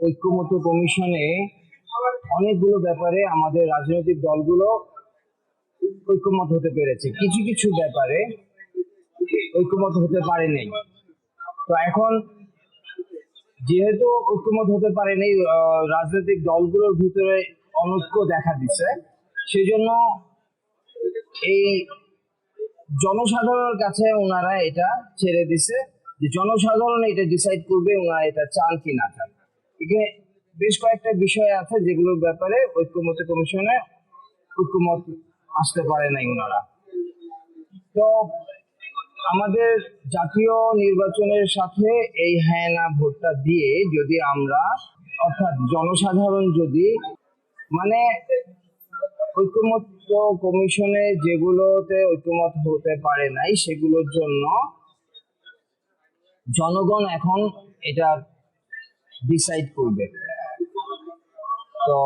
ঐক্যমত্য কমিশনে অনেকগুলো ব্যাপারে আমাদের রাজনৈতিক দলগুলো ঐক্যমত হতে পেরেছে। কিছু কিছু ব্যাপারে ঐক্যমত হতে পারেনি তো এখন যেহেতু ঐক্যমত হতে পারেনি রাজনৈতিক দলগুলোর ভিতরে অনৈক্য দেখা দিচ্ছে। সেই জন্য এই জনসাধারণের কাছে ওনারা এটা ছেড়ে দিছে যে, জনসাধারণ এটা ডিসাইড করবে ওনারা এটা চান কি না চান। এখানে বেশ কয়েকটা বিষয় আছে যেগুলোর ব্যাপারে ঐক্যমত কমিশনে ঐক্যমত আসতে পারে নাই ওনারা তো আমাদের জাতীয় নির্বাচনের সাথে এই হ্যাঁ না ভোটটা দিয়ে যদি আমরা, অর্থাৎ জনসাধারণ যদি মানে ঐক্যমত কমিশনে যেগুলোতে ঐক্যমত হতে পারে নাই সেগুলোর জন্য জনগণ এখন এটা ডিসাইড করবে। তো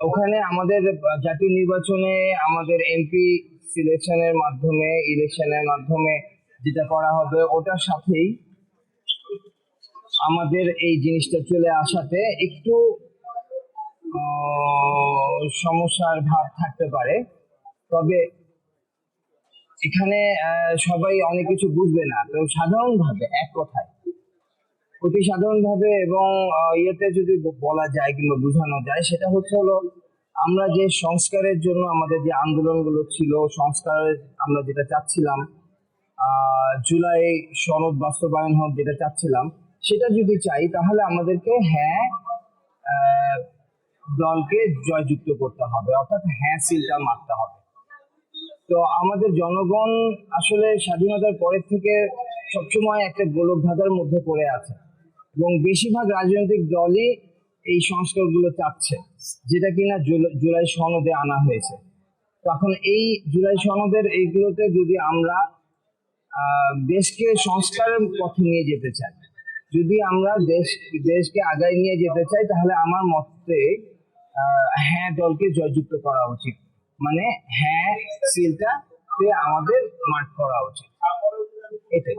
ওখানে আমাদের জাতীয় নির্বাচনে আমাদের এমপি সিলেকশনের মাধ্যমে ইলেকশনের মাধ্যমে যেটা করা হবে, ওটার সাথেই আমাদের এই জিনিসটা চলে আসাতে একটু সমস্যার ভাব থাকতে পারে। তবে এখানে সবাই অনেক কিছু বুঝবে না। তো সাধারণভাবে এক কথায় অতি সাধারণভাবে এবং ইয়েতে যদি বলা যায় কিংবা বোঝানো যায়, সেটা হচ্ছে হলো আমরা যে সংস্কারের জন্য আমাদের যে আন্দোলনগুলো ছিল, সংস্কারের আমরা যেটা চাচ্ছিলাম জুলাই সনদ বাস্তবায়ন হোক যেটা চাচ্ছিলাম, সেটা যদি চাই তাহলে আমাদেরকে হ্যাঁ দলকে জয়যুক্ত করতে হবে। অর্থাৎ হ্যাঁ সিলটা মারতে হবে। তো আমাদের জনগণ আসলে স্বাধীনতার পরের থেকে সবসময় একটা গোলকধাঁধার মধ্যে পড়ে আছে। এবং বেশিরভাগ রাজনৈতিক দলই এই সংস্কারগুলো চাচ্ছে, যেটা কিনা জুলাই সনদে আনা হয়েছে। তখন এই জুলাই সনদের এইগুলোতে যদি আমরা দেশকে সংস্কারের পথে নিয়ে যেতে চাই, যদি আমরা দেশ, দেশকে আগায় নিয়ে যেতে চাই, তাহলে আমার মতে হ্যাঁ দলকে জয়যুক্ত করা উচিত। মানে হ্যাঁ সিলটা আমাদের মার্ক করা উচিত। এটাই।